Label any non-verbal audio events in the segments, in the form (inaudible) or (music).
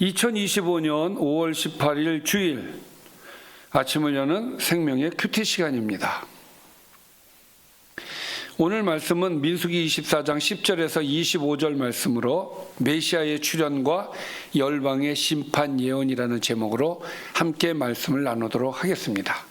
2025년 5월 18일 주일 아침을 여는 생명의 큐티 시간입니다. 오늘 말씀은 민수기 24장 10절에서 25절 말씀으로 메시아의 출현과 열방의 심판 예언이라는 제목으로 함께 말씀을 나누도록 하겠습니다.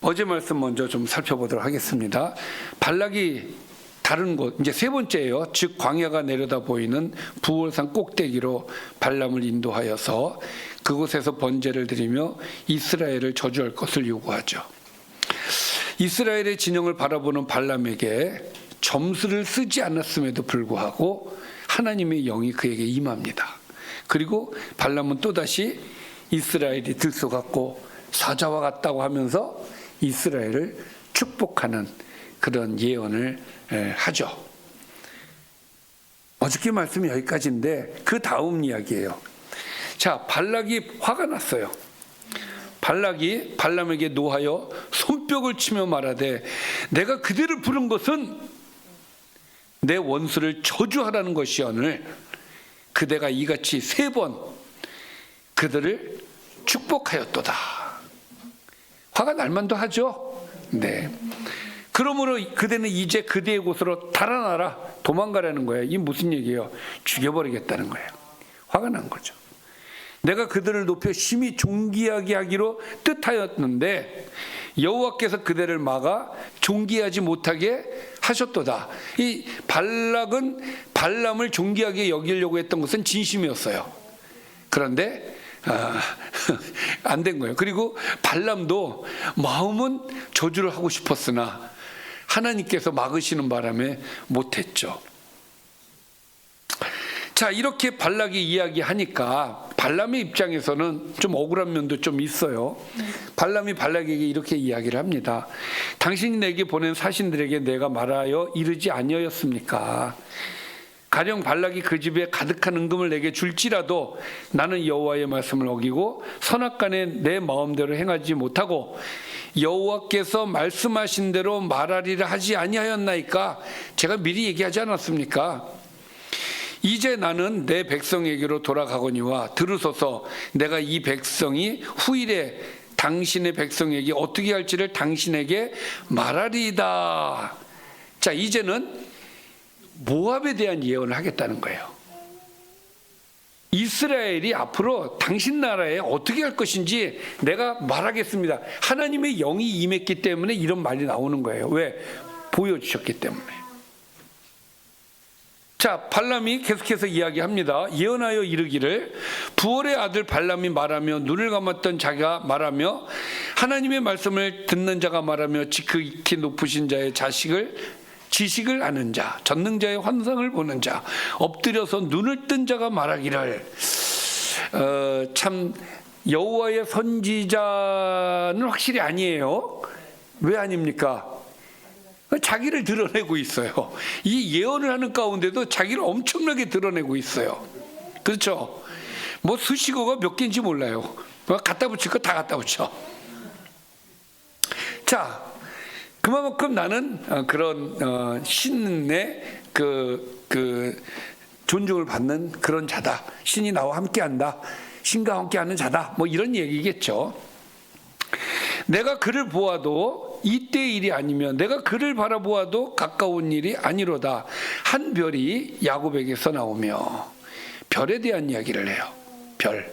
어제 말씀 먼저 좀 살펴보도록 하겠습니다. 발락이 다른 곳 이제 세 번째예요. 즉 광야가 내려다 보이는 부월산 꼭대기로 발람을 인도하여서 그곳에서 번제를 드리며 이스라엘을 저주할 것을 요구하죠. 이스라엘의 진영을 바라보는 발람에게 점수를 쓰지 않았음에도 불구하고 하나님의 영이 그에게 임합니다. 그리고 발람은 또다시 이스라엘이 들쏘같고 사자와 같다고 하면서 이스라엘을 축복하는 그런 예언을 하죠. 어저께 말씀이 여기까지인데 그 다음 이야기예요. 자, 발락이 화가 났어요. 발락이 발람에게 노하여 손뼉을 치며 말하되 내가 그들을 부른 것은 내 원수를 저주하라는 것이오늘 그대가 이같이 세 번 그들을 축복하였도다. 화가 날만도 하죠. 네. 그러므로 그대는 이제 그대의 곳으로 달아나라 도망가라는 거예요. 이 무슨 얘기예요? 죽여버리겠다는 거예요. 화가 난 거죠. 내가 그들을 높여 심히 존귀하게 하기로 뜻하였는데 여호와께서 그들을 막아 존귀하지 못하게 하셨도다. 이 발락은 발람을 존귀하게 여기려고 했던 것은 진심이었어요. 그런데 아, (laughs) 안된 거예요. 그리고 발람도 마음은 저주를 하고 싶었으나 하나님께서 막으시는 바람에 못했죠. 자, 이렇게 발락이 이야기하니까 발람의 입장에서는 좀 억울한 면도 좀 있어요. 발람이 발락에게 이렇게 이야기를 합니다. 당신이 내게 보낸 사신들에게 내가 말하여 이르지 아니하였습니까? 가령 발락이 그 집에 가득한 은금을 내게 줄지라도 나는 여호와의 말씀을 어기고 선악간에 내 마음대로 행하지 못하고 여호와께서 말씀하신 대로 말하리라 하지 아니하였나이까 제가 미리 얘기하지 않았습니까? 이제 나는 내 백성에게로 돌아가거니와 들으소서 내가 이 백성이 후일에 당신의 백성에게 어떻게 할지를 당신에게 말하리이다. 자, 이제는 모압에 대한 예언을 하겠다는 거예요. 이스라엘이 앞으로 당신 나라에 어떻게 할 것인지 내가 말하겠습니다. 하나님의 영이 임했기 때문에 이런 말이 나오는 거예요. 왜? 보여주셨기 때문에. 자, 발람이 계속해서 이야기합니다. 예언하여 이르기를 부월의 아들 발람이 말하며 눈을 감았던 자가 말하며 하나님의 말씀을 듣는 자가 말하며 지극히 높으신 자의 자식을 지식을 아는 자, 전능자의 환상을 보는 자, 엎드려서 눈을 뜬 자가 말하기를 어, 참 여호와의 선지자는 확실히 아니에요. 왜 아닙니까? 자기를 드러내고 있어요. 이 예언을 하는 가운데도 자기를 엄청나게 드러내고 있어요. 그렇죠? 뭐 수식어가 몇 개인지 몰라요. 뭐 갖다 붙일 거 다 갖다 붙여. 자, 그만큼 나는 어, 그런 어, 신의 그, 그 존중을 받는 그런 자다. 신이 나와 함께한다. 신과 함께하는 자다. 뭐 이런 얘기겠죠. 내가 그를 보아도 이때 일이 아니면 내가 그를 바라보아도 가까운 일이 아니로다. 한 별이 야곱에게서 나오며 별에 대한 이야기를 해요. 별.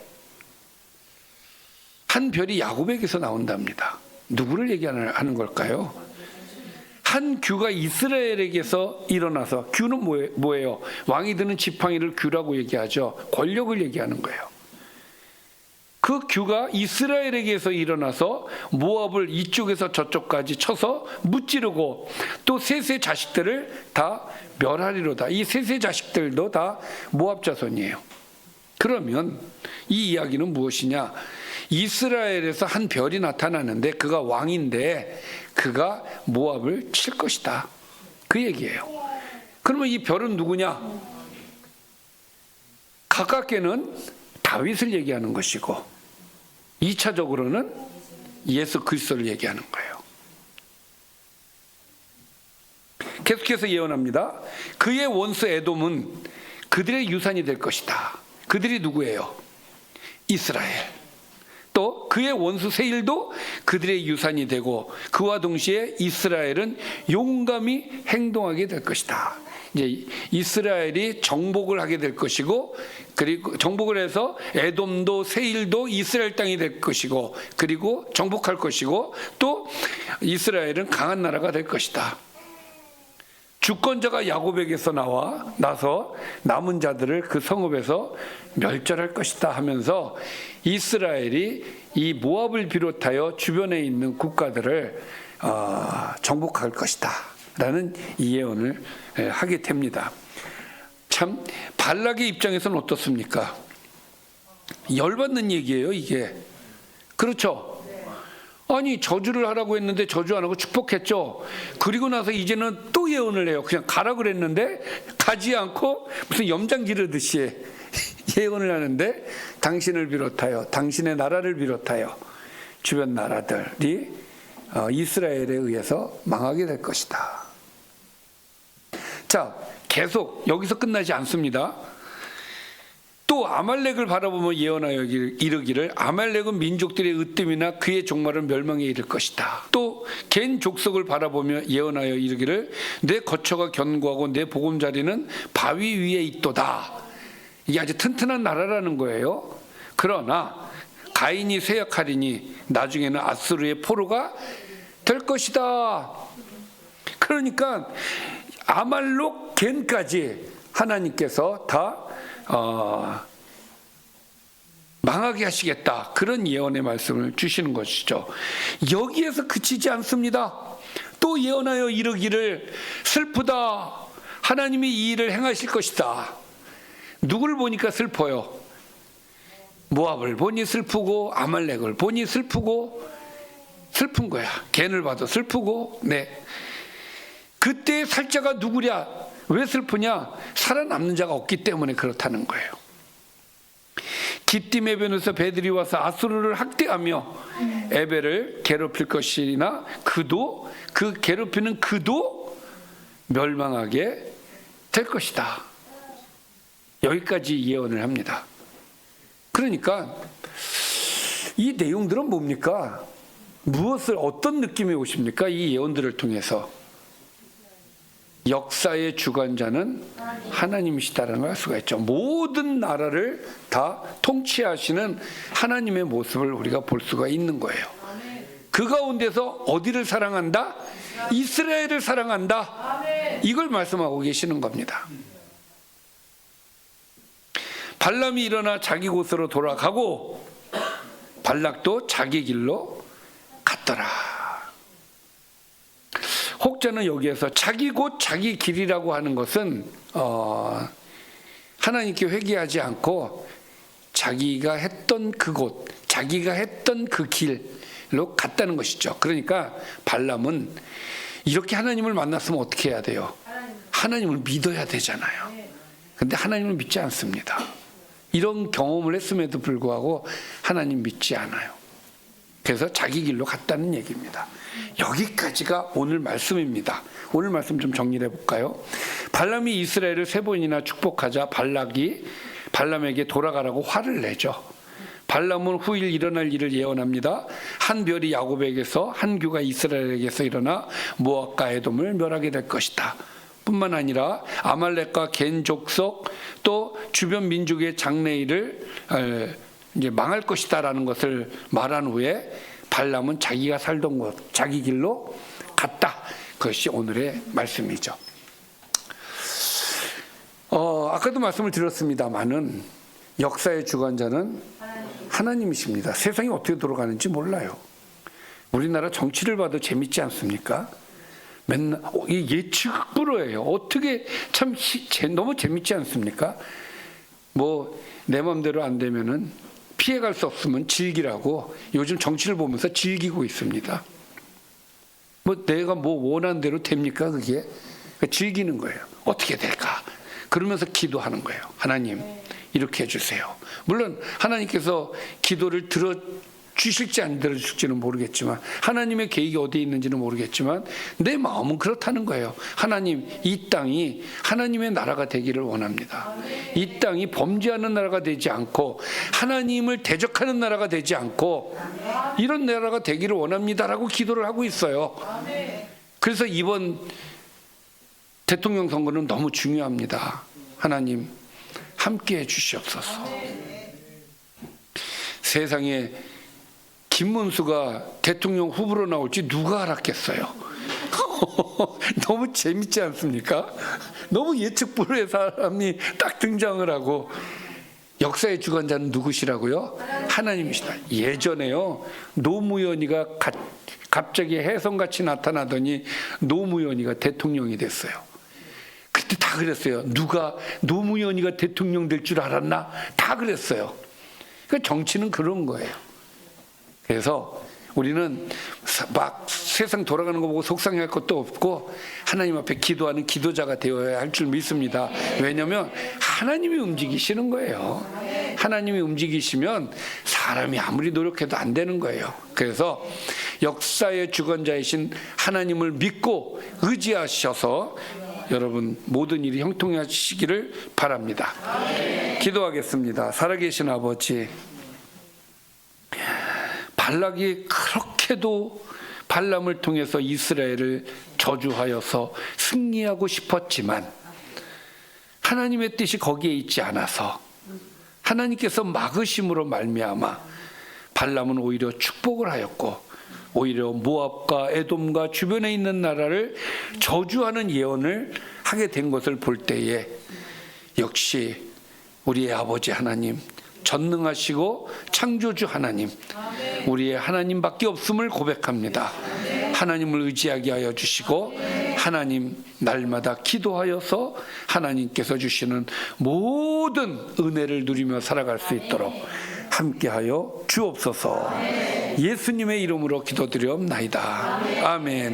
한 별이 야곱에게서 나온답니다. 누구를 얘기하는 걸까요? 한 규가 이스라엘에게서 일어나서 규는 뭐예요? 왕이 드는 지팡이를 규라고 얘기하죠. 권력을 얘기하는 거예요. 그 규가 이스라엘에게서 일어나서 모압을 이쪽에서 저쪽까지 쳐서 무찌르고 또 셋의 자식들을 다 멸하리로다. 이 셋의 자식들도 다 모압 자손이에요. 그러면 이 이야기는 무엇이냐? 이스라엘에서 한 별이 나타나는데 그가 왕인데 그가 모압을 칠 것이다. 그 얘기예요. 그러면 이 별은 누구냐? 가깝게는 다윗을 얘기하는 것이고 2차적으로는 예수 그리스도를 얘기하는 거예요. 계속해서 예언합니다. 그의 원수 에돔은 그들의 유산이 될 것이다. 그들이 누구예요? 이스라엘. 또 그의 원수 세일도 그들의 유산이 되고 그와 동시에 이스라엘은 용감히 행동하게 될 것이다. 이제 이스라엘이 정복을 하게 될 것이고 그리고 정복을 해서 에돔도 세일도 이스라엘 땅이 될 것이고 그리고 정복할 것이고 또 이스라엘은 강한 나라가 될 것이다. 주권자가 야곱에게서 나와 나서 남은 자들을 그 성읍에서 멸절할 것이다 하면서 이스라엘이 이 모압을 비롯하여 주변에 있는 국가들을 어, 정복할 것이다 라는 이 예언을 예, 하게 됩니다. 참 발락의 입장에서는 어떻습니까? 열받는 얘기예요 이게 그렇죠. 아니 저주를 하라고 했는데 저주 안 하고 축복했죠. 그리고 나서 이제는 또 예언을 해요. 그냥 가라 그랬는데 가지 않고 무슨 염장 기르듯이 (laughs) 예언을 하는데 당신을 비롯하여 당신의 나라를 비롯하여 주변 나라들이 어, 이스라엘에 의해서 망하게 될 것이다. 자, 계속 여기서 끝나지 않습니다. 또 아말렉을 바라보며 예언하여 이르기를 아말렉은 민족들의 으뜸이나 그의 종말은 멸망에 이를 것이다. 또 겐 족속을 바라보며 예언하여 이르기를 내 거처가 견고하고 내 보금자리는 바위 위에 있도다. 이게 아주 튼튼한 나라라는 거예요. 그러나 가인이 쇠약하리니 나중에는 아수르의 포로가 될 것이다. 그러니까 아말록 겐까지 하나님께서 다 어, 망하게 하시겠다 그런 예언의 말씀을 주시는 것이죠. 여기에서 그치지 않습니다. 또 예언하여 이르기를 슬프다. 하나님이 이 일을 행하실 것이다. 누굴 보니까 슬퍼요. 모압을 보니 슬프고 아말렉을 보니 슬프고 슬픈 거야. 겐을 봐도 슬프고 네. 그때 살자가 누구랴? 왜 슬프냐? 살아남는 자가 없기 때문에 그렇다는 거예요. 기띔 에변에서 배들이 와서 아수르를 학대하며 에벨을 괴롭힐 것이나 그도 그 괴롭히는 그도 멸망하게 될 것이다. 여기까지 예언을 합니다. 그러니까 이 내용들은 뭡니까? 무엇을 어떤 느낌이 오십니까? 이 예언들을 통해서 역사의 주관자는 하나님이시다라는 걸 알 수가 있죠. 모든 나라를 다 통치하시는 하나님의 모습을 우리가 볼 수가 있는 거예요. 그 가운데서 어디를 사랑한다? 이스라엘을 사랑한다. 이걸 말씀하고 계시는 겁니다. 발람이 일어나 자기 곳으로 돌아가고 발락도 자기 길로 갔더라. 혹자는 여기에서 자기 곳 자기 길이라고 하는 것은 어, 하나님께 회개하지 않고 자기가 했던 그곳, 자기가 했던 그 길로 갔다는 것이죠. 그러니까 발람은 이렇게 하나님을 만났으면 어떻게 해야 돼요? 하나님을 믿어야 되잖아요. 근데 하나님을 믿지 않습니다. 이런 경험을 했음에도 불구하고 하나님 믿지 않아요. 그래서 자기 길로 갔다는 얘기입니다. 여기까지가 오늘 말씀입니다. 오늘 말씀 좀 정리해 볼까요? 발람이 이스라엘을 세 번이나 축복하자 발락이 발람에게 돌아가라고 화를 내죠. 발람은 후일 일어날 일을 예언합니다. 한 별이 야곱에게서 한 규가 이스라엘에게서 일어나 모압과 에돔을 멸하게 될 것이다. 뿐만 아니라 아말렉과 겐 족속 또 주변 민족의 장래일을 이제 망할 것이다라는 것을 말한 후에 발람은 자기가 살던 곳, 자기 길로 갔다. 그것이 오늘의 말씀이죠. 어, 아까도 말씀을 드렸습니다만은 역사의 주관자는 하나님이십니다. 세상이 어떻게 돌아가는지 몰라요. 우리나라 정치를 봐도 재밌지 않습니까? 맨날 어, 예측 불허예요. 어떻게 참 너무 재밌지 않습니까? 뭐내 마음대로 안 되면은 피해갈 수 없으면 즐기라고 요즘 정치를 보면서 즐기고 있습니다. 뭐 내가 뭐 원하는 대로 됩니까 그게? 그러니까 즐기는 거예요. 어떻게 될까? 그러면서 기도하는 거예요. 하나님 이렇게 해주세요. 물론 하나님께서 기도를 들어 주실지 안 들어줄지는 모르겠지만 하나님의 계획이 어디에 있는지는 모르겠지만 내 마음은 그렇다는 거예요. 하나님 이 땅이 하나님의 나라가 되기를 원합니다. 이 땅이 범죄하는 나라가 되지 않고 하나님을 대적하는 나라가 되지 않고 이런 나라가 되기를 원합니다라고 기도를 하고 있어요. 그래서 이번 대통령 선거는 너무 중요합니다. 하나님 함께 해 주시옵소서. 세상에 김문수가 대통령 후보로 나올지 누가 알았겠어요? (laughs) 너무 재밌지 않습니까? 너무 예측 불허의 사람이 딱 등장을 하고 역사의 주관자는 누구시라고요? 하나님이시다. 예전에요 노무현이가 가- 갑자기 혜성같이 나타나더니 노무현이가 대통령이 됐어요. 그때 다 그랬어요. 누가 노무현이가 대통령 될 줄 알았나? 다 그랬어요. 그 정치는 그런 거예요. 그래서 우리는 사- 막 세상 돌아가는 거 보고 속상해할 것도 없고 하나님 앞에 기도하는 기도자가 되어야 할 줄 믿습니다. 왜냐하면 하나님이 움직이시는 거예요. 하나님이 움직이시면 사람이 아무리 노력해도 안 되는 거예요. 그래서 역사의 주관자이신 하나님을 믿고 의지하셔서 여러분 모든 일이 형통하시기를 바랍니다. 기도하겠습니다. 살아계신 아버지. 발락이 그렇게도 발람을 통해서 이스라엘을 저주하여서 승리하고 싶었지만 하나님의 뜻이 거기에 있지 않아서 하나님께서 막으심으로 말미암아 발람은 오히려 축복을 하였고 오히려 모압과 에돔과 주변에 있는 나라를 저주하는 예언을 하게 된 것을 볼 때에 역시 우리의 아버지 하나님 전능하시고 창조주 하나님 우리의 하나님밖에 없음을 고백합니다. 하나님을 의지하게 하여 주시고 하나님 날마다 기도하여서 하나님께서 주시는 모든 은혜를 누리며 살아갈 수 있도록 함께하여 주옵소서. 예수님의 이름으로 기도드리옵나이다. 아멘.